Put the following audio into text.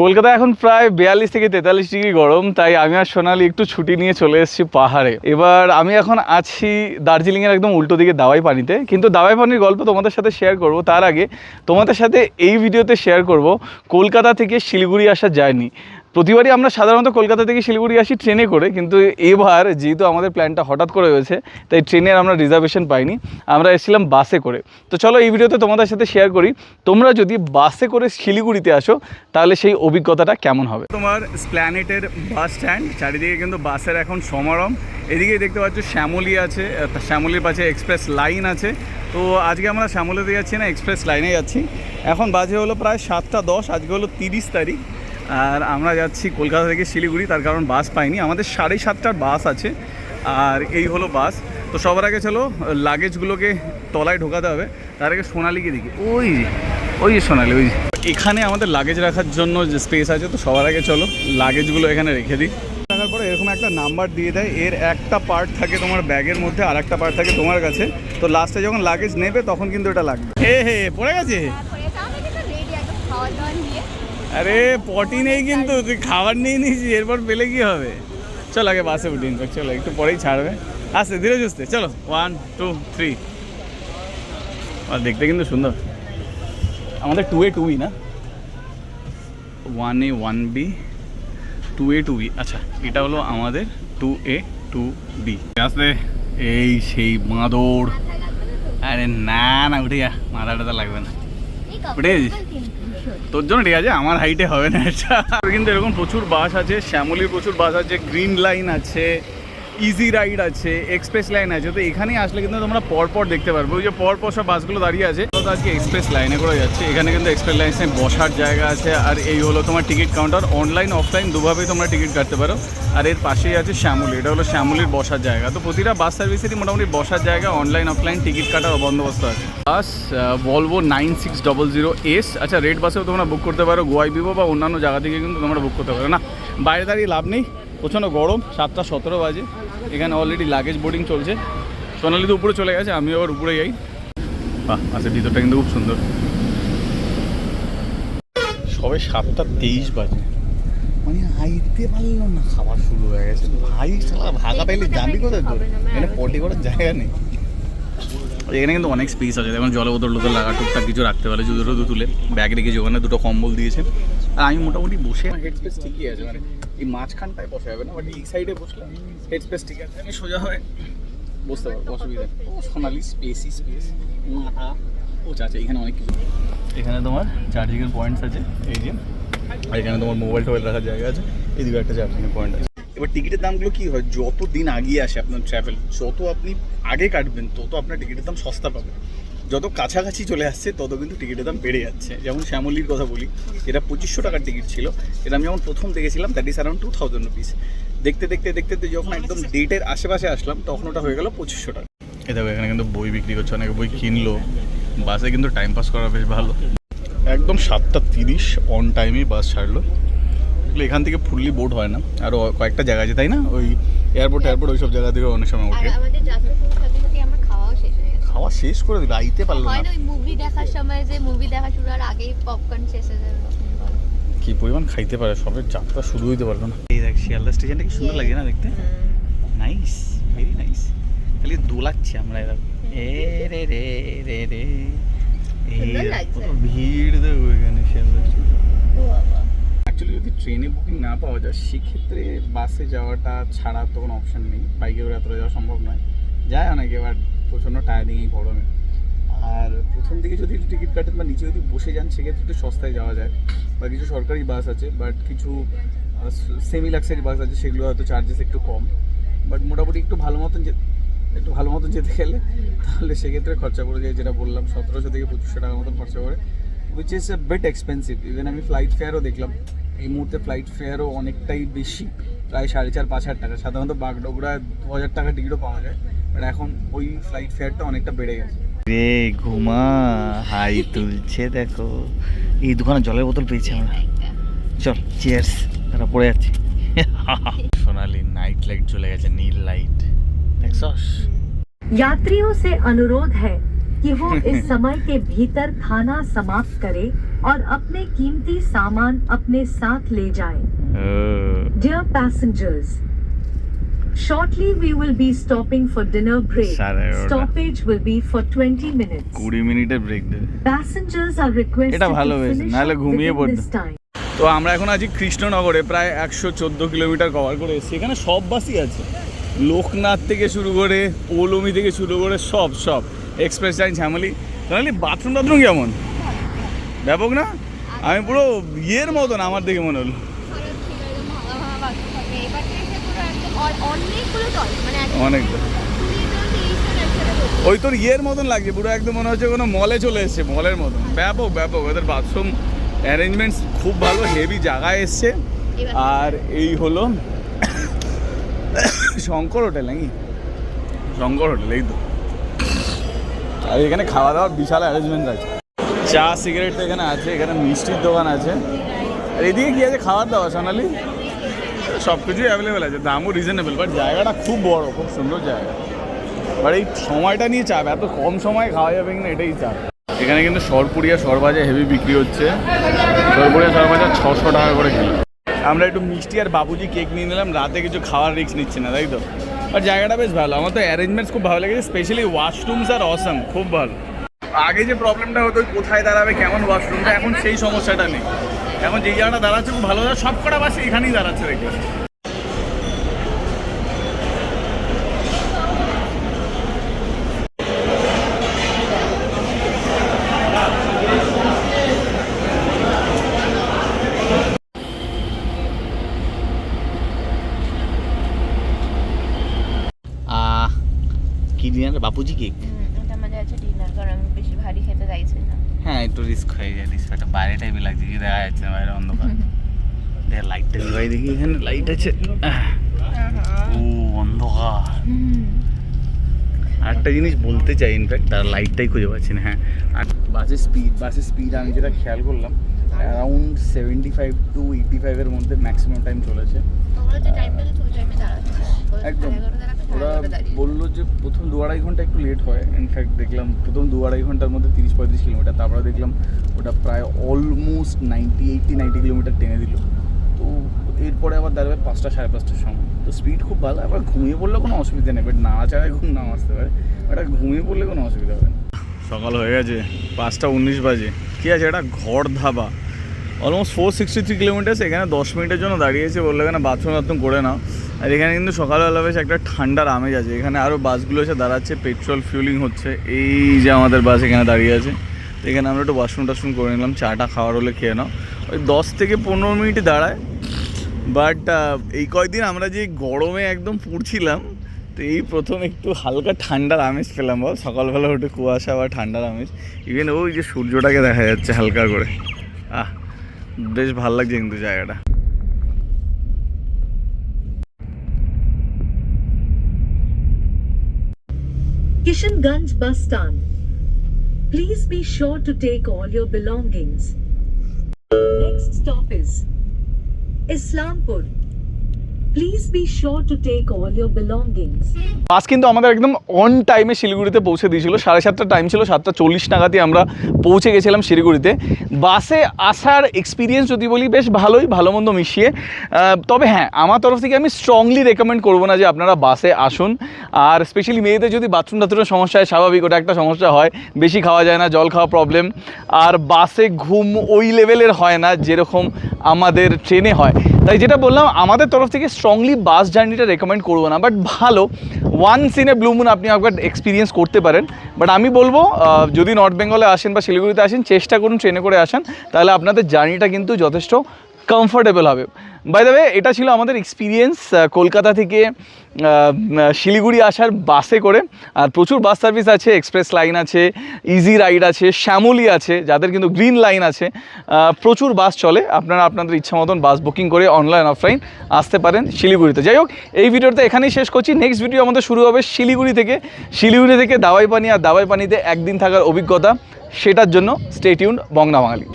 কলকাতায় এখন প্রায় বিয়াল্লিশ থেকে তেতাল্লিশ ডিগ্রি গরম, তাই আমি আর সোনালি একটু ছুটি নিয়ে চলে এসেছি পাহাড়ে। এবার আমি এখন আছি দার্জিলিংয়ের একদম উল্টো দিকে দাওয়াই পানিতে, কিন্তু দাওয়াই পানির গল্প তোমাদের সাথে শেয়ার করব। তার আগে তোমাদের সাথে এই ভিডিওতে শেয়ার করব, কলকাতা থেকে শিলিগুড়ি আসা জার্নি প্রতিবারই আমরা সাধারণত কলকাতা থেকে শিলিগুড়ি আসি ট্রেনে করে, কিন্তু এবার যেহেতু আমাদের প্ল্যানটা হঠাৎ করে হয়েছে, তাই ট্রেনের আমরা রিজার্ভেশন পাইনি। আমরা এসেছিলাম বাসে করে। তো চলো এই ভিডিওতে তোমাদের সাথে শেয়ার করি, তোমরা যদি বাসে করে শিলিগুড়িতে আসো, তাহলে সেই অভিজ্ঞতাটা কেমন হবে? তোমার স্প্ল্যানেটের বাস স্ট্যান্ড, চারিদিকে কিন্তু বাসের এখন সমারম এদিকে দেখতে পাচ্ছ শ্যামলি আছে শ্যামলির পাশে এক্সপ্রেস লাইন আছে। তো আজকে আমরা শ্যামলিতে যাচ্ছি না এক্সপ্রেস লাইনে যাচ্ছি। এখন বাজে হলো প্রায় সাতটা দশ, আজকে হলো তিরিশ তারিখ। আর আমরা যাচ্ছি কলকাতা থেকে শিলিগুড়ি, তার কারণ বাস পাইনি। আমাদের সাড়ে সাতটার বাস আছে, আর এই হলো বাস। তো সবার আগে চলো, লাগেজগুলোকে তলায় ঢোকাতে হবে, তার আগে সোনালিকে দেখি। ওই ওই সোনালি, ওই। এখানে আমাদের লাগেজ রাখার জন্য যে স্পেস আছে, তো সবার আগে চলো, লাগেজগুলো এখানে রেখে দিই। রাখার পরে এরকম একটা নাম্বার দিয়ে দেয়, এর একটা পার্ট থাকে তোমার ব্যাগের মধ্যে, আর একটা পার্ট থাকে তোমার কাছে। তো লাস্টে যখন লাগেজ নেবে, তখন কিন্তু এটা লাগবে। হে হে, পড়ে গেছে? আরে পটি নেই কিন্তু তুই খাবার নিয়ে নিয়েছিস এরপর পেলে কি হবে? চল আগে বাসে উঠি ইনফ্যাক্ট চলো একটু পরেই ছাড়বে। আসতে ধীরে সুস্থে চলো ওয়ান টু থ্রি আর দেখতে কিন্তু সুন্দর। আমাদের টু এ টু বি না? One A one B two A two B আচ্ছা এটা হলো আমাদের টু এ টু বি আসতে এই সেই মাদর আরে না না উঠে যা মাথা টাথা লাগবে না। উঠে? তোর জন্য ঠিক আছে, আমার হাইটে হবে না এটা। কিন্তু এরকম প্রচুর বাস আছে, শ্যামলির প্রচুর বাস আছে গ্রিন লাইন আছে ইজি রাইড আছে এক্সপ্রেস লাইন আছে। তো এখানেই আসলে কিন্তু তোমরা পরপর দেখতে পারবে। ওই যে পরপর সব বাসগুলো দাঁড়িয়ে আছে। তো আজকে এক্সপ্রেস লাইনে করে যাচ্ছে। এখানে কিন্তু এক্সপ্রেস লাইনে বসার জায়গা আছে। আর এই হলো তোমার টিকিট কাউন্টার অনলাইন অফলাইন দুভাবেই তোমরা টিকিট কাটতে পারো। আর এর পাশেই আছে শ্যামলি। এটা হলো শ্যামলির বসার জায়গা। তো প্রতিটা বাস সার্ভিসেরই মোটামুটি বসার জায়গা অনলাইন অফলাইন টিকিট কাটার বন্দোবস্ত আছে। Bus Volvo nine six double zero S আচ্ছা রেড বাসেও তোমরা বুক করতে পারো। গোয়াই বিভো বা অন্যান্য জায়গা থেকে কিন্তু তোমরা বুক করতে পারো। না, বাইরে দাঁড়িয়ে লাভ নেই। প্রচণ্ড গরম সাতটা সতেরো বাজে। এখানে অলরেডি লাগেজ বোর্ডিং চলছে। সোনালি তো উপরে চলে গেছে আমি আবার উপরে যাই। বাহ আচ্ছা ভিতরটা কিন্তু খুব সুন্দর। সবে সাতটা তেইশ বাজে। মানে আইতে পারল না খাবার শুরু হয়ে গেছে। ভাই শালা ভাগা পাইলে যাবি কোথায় তোর? এখানে পটি করার জায়গা নেই। এখানে কিন্তু অনেক স্পেস আছে। যেমন জল বোতল টোতল লাগা টুকটাক কিছু রাখতে পারে জুতো টুতো তুলে। ব্যাগ রেখেছি ওখানে দুটো কম্বল দিয়েছে। আর আমি মোটামুটি বসে হেড স্পেস ঠিকই আছে মানে এই মাঝখানটায় বসে যাবে না বাট এই সাইডে বসলে হেড স্পেস ঠিক আছে আমি সোজা হয়ে বসতে পারব অসুবিধা নেই। ও সোনালি স্পেসই স্পেস মাথা ও চাচা এখানে অনেক কিছু এখানে তোমার চার্জিংয়ের পয়েন্টস আছে এই যে আর এখানে তোমার মোবাইল টোবাইল রাখার জায়গা আছে এদিকে একটা চার্জিংয়ের পয়েন্ট আছে। এবার টিকিটের দামগুলো কি হয়? যত দিন আগিয়ে আসে আপনার ট্রাভেল যত আপনি আগে কাটবেন তত আপনার টিকিটের দাম সস্তা পাবেন। যত কাছাকাছি চলে আসছে তত কিন্তু টিকিটের দাম বেড়ে যাচ্ছে। যেমন শ্যামলির কথা বলি এটা পঁচিশশো টাকার টিকিট ছিল। এটা আমি যখন প্রথম দেখেছিলাম that is around two thousand rupees দেখতে দেখতে দেখতে দেখতে যখন একদম ডেটের আশেপাশে আসলাম তখন ওটা হয়ে গেল পঁচিশশো টাকা। এ দেখো এখানে কিন্তু বই বিক্রি করছে অনেকে বই কিনলো। বাসে কিন্তু টাইম পাস করা বেশ ভালো। একদম সাতটা তিরিশ অন টাইমেই বাস ছাড়লো। এগুলো এখান থেকে ফুললি বোট হয় না। আরও কয়েকটা জায়গা আছে তাই না? ওই এয়ারপোর্ট এয়ারপোর্ট ওই সব জায়গা থেকে অনেক সময় ওঠে। খাওয়া শেষ করে দিল আইতে পারল না। মুভি দেখার সময় যে মুভি দেখা শুরু আর আগেই পপকর্ন শেষ হয়ে যাবে। কি পরিমাণ খাইতে পারে সবে যাত্রা শুরু হইতে পারল না। এই দেখ শিয়ালদা স্টেশনটা কি সুন্দর লাগে না দেখতে? নাইস ভেরি নাইস খালি দোলাচ্ছি আমরা এরকম এ রে রে রে রে। কত ভিড় দেখো এখানে শিয়ালদা স্টেশন অ্যাকচুয়ালি যদি ট্রেনে বুকিং না পাওয়া যায় সেক্ষেত্রে বাসে যাওয়াটা ছাড়া তো কোনো অপশন নেই। বাইকে এতটা যাওয়া সম্ভব নয়। যায় অনেকে এবার প্রচণ্ড টায়ারিং এই গরমে। আর প্রথম দিকে যদি টিকিট কাটেন বা নিচে যদি বসে যান, সেক্ষেত্রে একটু সস্তায় যাওয়া যায়। বা কিছু সরকারি বাস আছে বাট কিছু সেমি লাক্সারি বাস আছে, সেগুলো হয়তো চার্জেস একটু কম। বাট মোটামুটি একটু ভালো মতন একটু ভালো মতন যেতে গেলে, তাহলে সেক্ষেত্রে খরচা পড়ে যায়, যেটা বললাম, সতেরোশো থেকে পঁচিশশো টাকার মতন খরচা করে which is a bit expensive even আমি ফ্লাইট ফেয়ারও দেখলাম, এই মুহূর্তে ফ্লাইট ফেয়ারও অনেকটাই বেশি, প্রায় সাড়ে চার, পাঁচ হাজার টাকা। সাধারণত বাগডোগরা দু হাজার টাকা টিকিটও পাওয়া যায়। বাট এখন ওই ফ্লাইট ফেয়ারটা অনেকটা বেড়ে গেছে রে ঘুমা হাই তুলছে দেখো এই দোকানে জলের বোতল পেয়েছি আমরা চল চিয়ার্স তারা পড়ে যাচ্ছে সোনালি নাইট লাইট চলে গেছে নীল লাইট দেখছস यात्रियों से अनुरोध है कि वो इस समय के भीतर खाना समाप्त करे और अपने कीमती सामान अपने साथ ले जाएं। Dear passengers, shortly we will be stopping for dinner break. Stoppage will be for 20 minutes. কুড়ি মিনিটের ব্রেক দেবে Passengers are requested এটা ভালো to হয়েছে, finish নাহলে ঘুমিয়ে পড়তো। তো আমরা এখন আছি কৃষ্ণনগরে প্রায় একশো চোদ্দ কিলোমিটার কভার করে এসেছি। এখানে সব বাসই আছে। লোকনাথ থেকে শুরু করে পৌলমি থেকে শুরু করে সব সব। এক্সপ্রেস লাইন ঝামেলি তাহলে বাথরুম টাথরুম কেমন? ব্যাপক না? আমি পুরো ইয়ের মতন আমার দেখে মনে হলো খারাপ ছিল একদম ভাঙা ভাঙা বাথরুম থাকে এবার থেকে পুরো একদম অ- অনেকগুলো মানে। ওই তোর ইয়ের মতন লাগছে পুরো একদম মনে হচ্ছে কোনো মলে চলে এসছে মলের মতন। ব্যাপক ব্যাপক। ওদের বাথরুম অ্যারেঞ্জমেন্টস খুব ভালো হেভি জায়গায় এসছে। আর এই হলো শঙ্কর হোটেল নাকি? শঙ্কর হোটেল এই তো। আর এখানে খাওয়া দাওয়ার বিশাল অ্যারেঞ্জমেন্ট আছে। চা সিগারেট এখানে আছে এখানে মিষ্টির দোকান আছে। আর এদিকে কি আছে? খাবার দাওয়া সোনালি? সব কিছুই অ্যাভেলেবেল আছে। দামও রিজনেবল বাট জায়গাটা খুব বড়, খুব সুন্দর জায়গা। বাট এই সময়টা নিয়ে চাপ, এত কম সময় খাওয়া যাবে কিনা এটাই চাপ। এখানে কিন্তু সরপুরিয়া সরবাজা হেভি বিক্রি হচ্ছে। সরপুরিয়া সরবাজা ছশো টাকা করে কিলো। আমরা একটু মিষ্টি আর বাবুজি কেক নিয়ে নিলাম, রাতে কিছু খাওয়ার রিস্ক নিচ্ছে না, তাই তো? আর জায়গাটা বেশ ভালো, আমার তো অ্যারেঞ্জমেন্টস খুব ভালো লেগেছে স্পেশালি ওয়াশরুমস আর অসাম খুব ভালো। আগে যে প্রবলেমটা হতো, কোথায় দাঁড়াবে, কেমন ওয়াশরুমটা এখন সেই সমস্যাটা নেই। এখন যেই জায়গাটা দাঁড়াচ্ছে খুব ভালো সব কটা বাসে এখানেই দাঁড়াচ্ছে দেখি। আহ কি ডিনার বাপুজি কেক এটা আমাদের আছে ডিনার কারণ আমি বেশি ভারী খেতে চাইছি না। হ্যাঁ একটু রিস্ক হয়ে যায় রিস্ক একটা বাইরে টাইপে লাগছে কি দেখা যাচ্ছে না বাইরে অন্ধকার। দেখ লাইটটা ভাই দেখি এখানে লাইট আছে। ও অন্ধকার। আরেকটা জিনিস বলতে চাই ইনফ্যাক্ট তার লাইটটাই খুঁজে পাচ্ছি না হ্যাঁ। আর বাসের স্পিড বাসের স্পিড আমি যেটা খেয়াল করলাম around seventy five to eighty ফাইভের মধ্যে ম্যাক্সিমাম টাইম চলেছে। একদম। সাড়ে ওরা বলল যে প্রথম দু আড়াই ঘণ্টা একটু লেট হয়। ইনফ্যাক্ট দেখলাম প্রথম দু আড়াই ঘণ্টার মধ্যে তিরিশ পঁয়ত্রিশ কিলোমিটার। তারপরে দেখলাম ওটা প্রায় almost ninety eighty ninety kilometre টেনে দিল। তো এরপরে আবার দাঁড়াবে পাঁচটা সাড়ে পাঁচটার সময়। তো স্পিড খুব ভালো। আবার ঘুমিয়ে পড়লে কোনো অসুবিধা নেই। বাট না চাড়ায় ঘুম নাও আসতে পারে। বাট ঘুমিয়ে পড়লে কোনো অসুবিধা হবে না। সকাল হয়ে গেছে। পাঁচটা উনিশ বাজে। কী আছে? এটা ঘর dhaba. Almost four sixty three kilometres এখানে দশ মিনিটের জন্য দাঁড়িয়েছে, বলল এখানে বাথরুম টাথরুম করে নাও। আর এখানে কিন্তু সকালবেলা বেশ একটা ঠান্ডার আমেজ আছে। এখানে আরও বাসগুলো এসে দাঁড়াচ্ছে পেট্রোল ফিউলিং হচ্ছে। এই যে আমাদের বাস এখানে দাঁড়িয়ে আছে। তো এখানে আমরা একটু বাথরুম টাথরুম করে নিলাম, চাটা খাওয়ার হলে খেয়ে নাও। ওই দশ থেকে পনেরো মিনিট দাঁড়ায়। বাট এই কয়েকদিন আমরা যে গরমে একদম পুড়ছিলাম, তো এই প্রথম একটু হালকা ঠান্ডার আমেজ পেলাম বল, সকালবেলা উঠে কুয়াশা বা ঠান্ডার আমেজ ইভেন ওই যে সূর্যটাকে দেখা যাচ্ছে হালকা করে। আহ বেশ ভালো লাগছে কিন্তু জায়গাটা Kishanganj bus stand. Please be sure to take all your belongings. Next stop is Islampur. Please be sure to take all your belongings. Bus কিন্তু আমাদের একদম অন টাইমে শিলিগুড়িতে পৌঁছে দিয়েছিল। সাড়ে সাতটা টাইম ছিল, সাতটা চল্লিশ নাগাদই আমরা পৌঁছে গেছিলাম শিলিগুড়িতে। বাসে আসার এক্সপিরিয়েন্স যদি বলি, বেশ ভালোই, ভালো মন্দ মিশিয়ে। তবে হ্যাঁ আমার তরফ থেকে আমি স্ট্রংলি রেকমেন্ড করব না যে আপনারা বাসে আসুন। আর স্পেশালি মেয়েদের যদি বাথরুম টাথরুমের সমস্যা হয়, স্বাভাবিক ওটা একটা সমস্যা হয়। বেশি খাওয়া যায় না, জল খাওয়া প্রবলেম আর বাসে ঘুম ওই লেভেলের হয় না যেরকম আমাদের ট্রেনে হয়। তাই যেটা বললাম, আমাদের তরফ থেকে স্ট্রংলি বাস জার্নিটা রেকমেন্ড করব না বাট ভালো। Once in a blue moon আপনি একবার এক্সপিরিয়েন্স করতে পারেন। বাট আমি বলব যদি নর্থ বেঙ্গলে আসেন বা শিলিগুড়িতে আসেন, চেষ্টা করুন ট্রেনে করে আসেন তাহলে আপনাদের জার্নিটা কিন্তু যথেষ্ট কমফোর্টেবল হবে। বাই দ্য ওয়ে এটা ছিল আমাদের এক্সপিরিয়েন্স কলকাতা থেকে শিলিগুড়ি আসার বাসে করে। আর প্রচুর বাস সার্ভিস আছে এক্সপ্রেস লাইন আছে ইজি রাইড আছে, শ্যামলি আছে, যাদের কিন্তু গ্রিন লাইন আছে। প্রচুর বাস চলে, আপনারা আপনাদের ইচ্ছা মতন বাস বুকিং করে অনলাইন অফলাইন আসতে পারেন শিলিগুড়িতে। যাই হোক, এই ভিডিওটা এখানেই শেষ করছি। নেক্সট ভিডিও আমাদের শুরু হবে শিলিগুড়ি থেকে। শিলিগুড়ি থেকে দাওয়াই পানি আর দাওয়াই পানিতে একদিন থাকার অভিজ্ঞতা, সেটার জন্য স্টেটিউন বংলা বাঙালি।